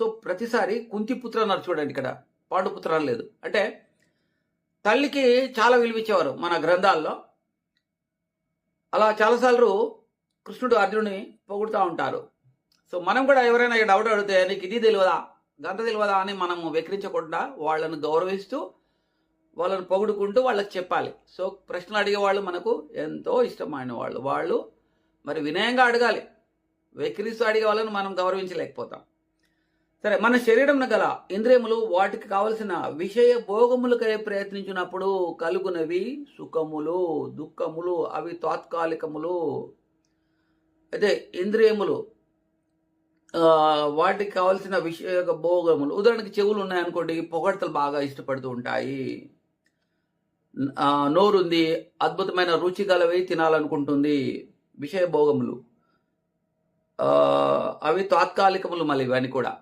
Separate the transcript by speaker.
Speaker 1: So ప్రతిసారి కుంతిపుత్ర అన్నారు చూడండి ఇక్కడ. పాండుపుత్ర అని లేదు. అంటే తల్లికి చాలా విలువిచ్చేవారు మన గ్రంథాల్లో. అలా చాలాసార్లు కృష్ణుడు అర్జునుడిని పొగుడుతూ ఉంటారు. సో మనం కూడా ఎవరైనా డౌట్ అడిగితే నీకు ఇది తెలియదా? గంత తెలియదా అని మనము వెక్రించకుండా వాళ్ళను గౌరవిస్తూ వాళ్ళని పొగుడుకుంటూ వాళ్ళకి చెప్పాలి. సో ప్రశ్నలు అడిగే వాళ్ళు మనకు ఎంతో ఇష్టమైన వాళ్ళు. వాళ్ళు మరి వినయంగా అడగాలి. వెక్రిస్తూ అడిగే వాళ్ళని మనం గౌరవించలేకపోతాం. సరే మన శరీరం గల ఇంద్రియములు వాటికి కావలసిన విషయ భోగములకై ప్రయత్నించినప్పుడు కలుగునవి సుఖములు దుఃఖములు అవి తాత్కాలికములు. అయితే ఇంద్రియములు వాటికి కావలసిన విషయ భోగములు. ఉదాహరణకి చెవులు ఉన్నాయనుకోండి పొగడ్తలు బాగా ఇష్టపడుతూ ఉంటాయి. నోరుంది అద్భుతమైన రుచి గలవి తినాలనుకుంటుంది. విషయ భోగములు అవి తాత్కాలికములు మళ్ళీ ఇవన్నీ కూడా.